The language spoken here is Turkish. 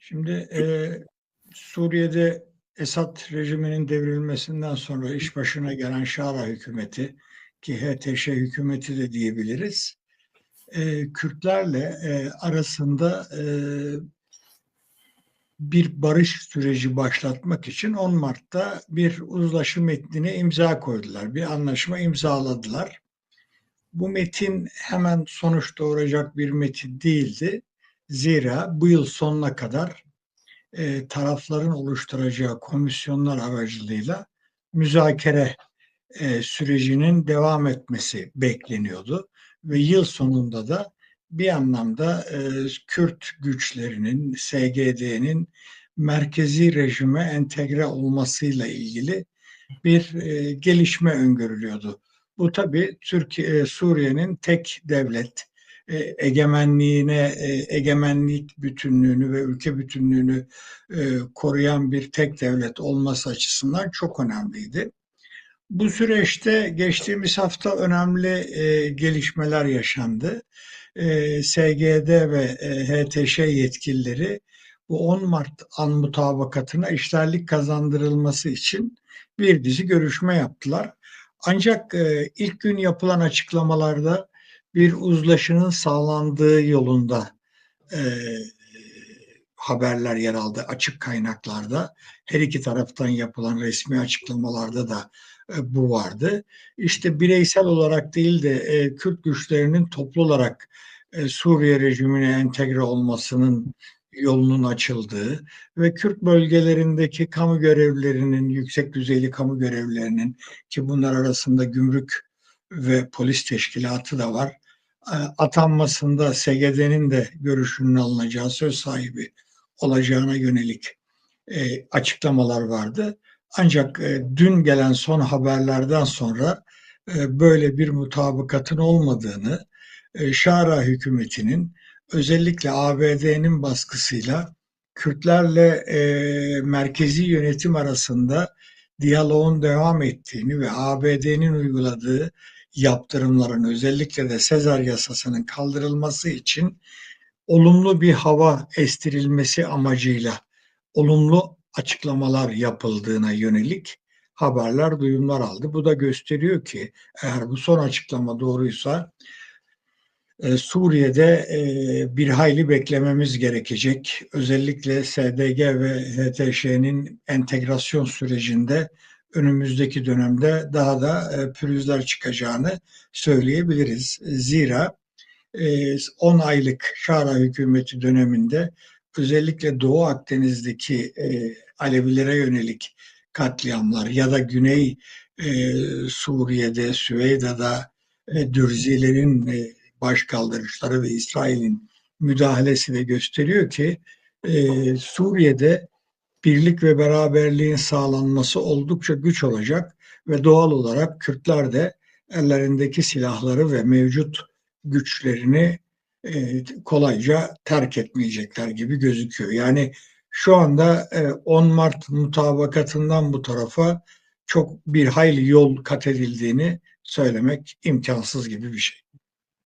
Şimdi e, Suriye'de Esad rejiminin devrilmesinden sonra iş başına gelen Şara hükümeti ki HTŞ hükümeti de diyebiliriz. E, Kürtlerle e, arasında e, bir barış süreci başlatmak için 10 Mart'ta bir uzlaşı metnine imza koydular. Bir anlaşma imzaladılar. Bu metin hemen sonuç doğuracak bir metin değildi. Zira bu yıl sonuna kadar e, tarafların oluşturacağı komisyonlar aracılığıyla müzakere e, sürecinin devam etmesi bekleniyordu ve yıl sonunda da bir anlamda e, Kürt güçlerinin, SGD'nin merkezi rejime entegre olmasıyla ilgili bir e, gelişme öngörülüyordu. Bu tabii Türkiye, Suriye'nin tek devlet e, egemenliğine, e, egemenlik bütünlüğünü ve ülke bütünlüğünü e, koruyan bir tek devlet olması açısından çok önemliydi. Bu süreçte geçtiğimiz hafta önemli e, gelişmeler yaşandı. E, SGD ve e, HTŞ yetkilileri bu 10 Mart an mutabakatına işlerlik kazandırılması için bir dizi görüşme yaptılar. Ancak e, ilk gün yapılan açıklamalarda bir uzlaşının sağlandığı yolunda e, haberler yer aldı açık kaynaklarda. Her iki taraftan yapılan resmi açıklamalarda da e, bu vardı. İşte bireysel olarak değil de e, Kürt güçlerinin toplu olarak e, Suriye rejimine entegre olmasının yolunun açıldığı ve Kürt bölgelerindeki kamu görevlilerinin, yüksek düzeyli kamu görevlilerinin ki bunlar arasında gümrük ve polis teşkilatı da var. E, atanmasında SGD'nin de görüşünün alınacağı söz sahibi olacağına yönelik e, açıklamalar vardı. Ancak e, dün gelen son haberlerden sonra böyle bir mutabakatın olmadığını, Şara hükümetinin özellikle ABD'nin baskısıyla Kürtlerle e, merkezi yönetim arasında diyaloğun devam ettiğini ve ABD'nin uyguladığı yaptırımların özellikle de Sezar yasasının kaldırılması için olumlu bir hava estirilmesi amacıyla olumlu açıklamalar yapıldığına yönelik haberler, duyumlar aldı. Bu da gösteriyor ki eğer bu son açıklama doğruysa e, Suriye'de e, bir hayli beklememiz gerekecek. Özellikle SDG ve HTŞ'nin entegrasyon sürecinde önümüzdeki dönemde daha da e, pürüzler çıkacağını söyleyebiliriz. Zira 10 aylık Şara hükümeti döneminde özellikle Doğu Akdeniz'deki Alevilere yönelik katliamlar ya da Güney Suriye'de, Süveyda'da Dürzilerin baş kaldırışları ve İsrail'in müdahalesi de gösteriyor ki e, Suriye'de birlik ve beraberliğin sağlanması oldukça güç olacak ve doğal olarak Kürtler de ellerindeki silahları ve mevcut güçlerini e, kolayca terk etmeyecekler gibi gözüküyor. Yani şu anda e, 10 Mart mutabakatından bu tarafa çok bir hayli yol kat edildiğini söylemek imkansız gibi bir şey.